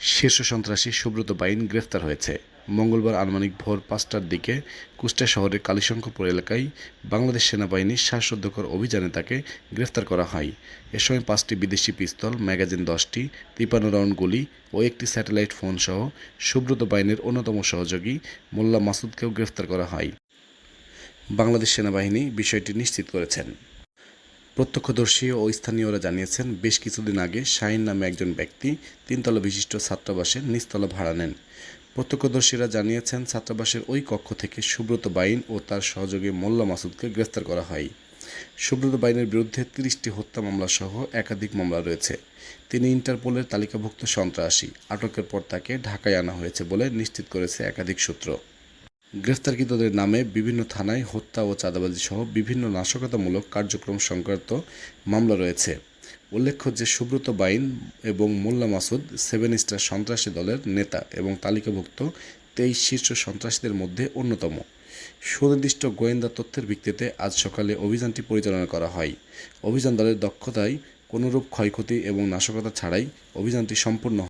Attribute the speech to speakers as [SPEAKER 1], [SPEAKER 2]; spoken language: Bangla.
[SPEAKER 1] শীর্ষ সন্ত্রাসী সুব্রত বাইন গ্রেফতার হয়েছে। মঙ্গলবার আনুমানিক ভোর পাঁচটার দিকে কুষ্টিয়া শহরের কালীশঙ্করপুর এলাকায় বাংলাদেশ সেনাবাহিনীর শ্বাসরুদ্ধকর অভিযানে তাকে গ্রেফতার করা হয়। এ সময় পাঁচটি বিদেশি পিস্তল, ম্যাগাজিন দশটি, তিপান্ন রাউন্ড গুলি ও একটি স্যাটেলাইট ফোন সহ সুব্রত বাইনের অন্যতম সহযোগী মোল্লা মাসুদকেও গ্রেফতার করা হয়। বাংলাদেশ সেনাবাহিনী বিষয়টি নিশ্চিত করেছেন। প্রত্যক্ষদর্শী ও স্থানীয়রা জানিয়েছেন, বেশ কিছুদিন আগে শাহিন নামে একজন ব্যক্তি তিনতলা বিশিষ্ট ছাত্রাবাসের নিচতলা ভাড়া নেন। প্রত্যক্ষদর্শীরা জানিয়েছেন, ছাত্রাবাসের ওই কক্ষ থেকে সুব্রত বাইন ও তার সহযোগী মোল্লা মাসুদকে গ্রেফতার করা হয়। সুব্রত বাইনের বিরুদ্ধে তিরিশটি হত্যা মামলা সহ একাধিক মামলা রয়েছে। তিনি ইন্টারপোলের তালিকাভুক্ত সন্ত্রাসী। আটকের পর তাকে ঢাকায় আনা হয়েছে বলে নিশ্চিত করেছে একাধিক সূত্র। গ্রেফতারকৃতদের নামে বিভিন্ন থানায় হত্যা ও চাঁদাবাজি সহ বিভিন্ন নাশকতামূলক কার্যক্রম সংক্রান্ত মামলা রয়েছে। উল্লেখ্য যে সুব্রত বাইন এবং মোল্লা মাসুদ সেভেন স্টার সন্ত্রাসী দলের নেতা এবং তালিকাভুক্ত তেইশ শীর্ষ সন্ত্রাসীদের মধ্যে অন্যতম। সুনির্দিষ্ট গোয়েন্দা তথ্যের ভিত্তিতে আজ সকালে অভিযানটি পরিচালনা করা হয়। অভিযান দলের দক্ষতায় কোনোরূপ ক্ষয়ক্ষতি এবং নাশকতা ছাড়াই অভিযানটি সম্পূর্ণ